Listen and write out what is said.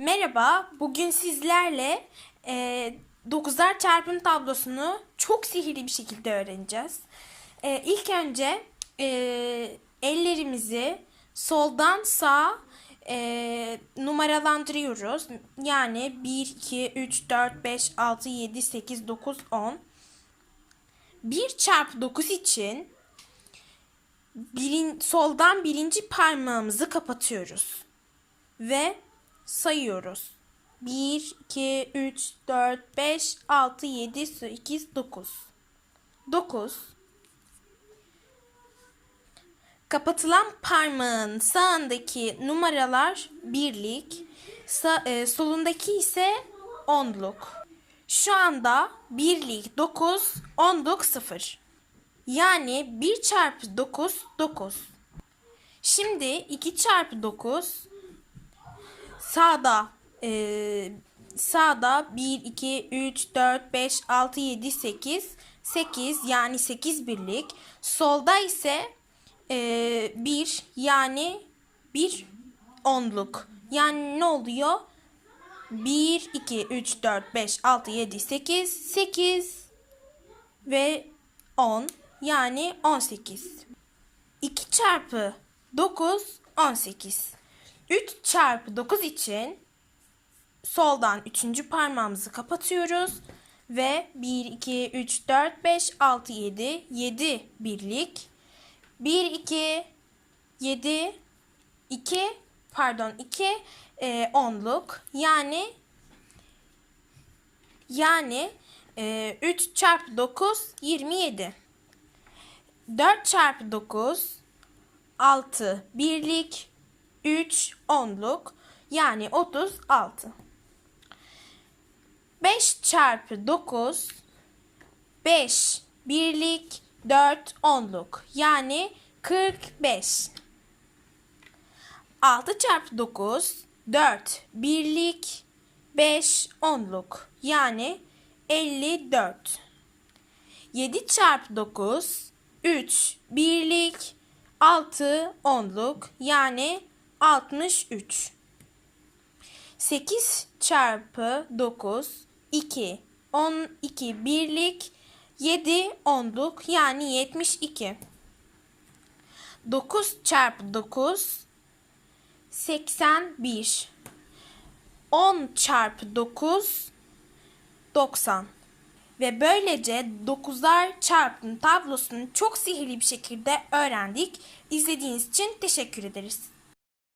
Merhaba, bugün sizlerle e, 9'lar çarpım tablosunu çok sihirli bir şekilde öğreneceğiz. E, ilk önce e, ellerimizi soldan sağa e, numaralandırıyoruz. Yani 1, 2, 3, 4, 5, 6, 7, 8, 9, 10. 1 çarpı 9 için birin, soldan birinci parmağımızı kapatıyoruz ve sayıyoruz. 1, 2, 3, 4, 5, 6, 7, 8, 9. 9. Kapatılan parmağın sağındaki numaralar birlik, sa- e, solundaki ise onluk. Şu anda birlik 9, onluk 0. Yani 1 çarpı 9, 9. Şimdi 2 çarpı 9 sağda e, sağda 1, 2, 3, 4, 5, 6, 7, 8 8 yani 8 birlik. Solda ise e, 1 yani 1 onluk. Yani ne oluyor? 1, 2, 3, 4, 5, 6, 7, 8 8 ve 10 yani 18. 2 çarpı 9 18. 3 çarpı 9 için soldan 3. parmağımızı kapatıyoruz ve 1 2 3 4 5 6 7 7 birlik. 1 2 7 2 pardon 2 e, onluk. Yani yani e, 3 çarpı 9 27 4 çarpı 9 6 birlik 3 onluk yani 36. 5 çarpı 9 5 birlik 4 onluk yani 45. 6 çarpı 9 4 birlik 5 onluk yani 54. 7 çarpı 9 3 birlik 6 onluk yani 63. 8 çarpı 9 2 12 birlik 7 onluk yani 72. 9 çarpı 9 81. 10 çarpı 9 90. Ve böylece 9'lar çarpım tablosunu çok sihirli bir şekilde öğrendik. İzlediğiniz için teşekkür ederiz.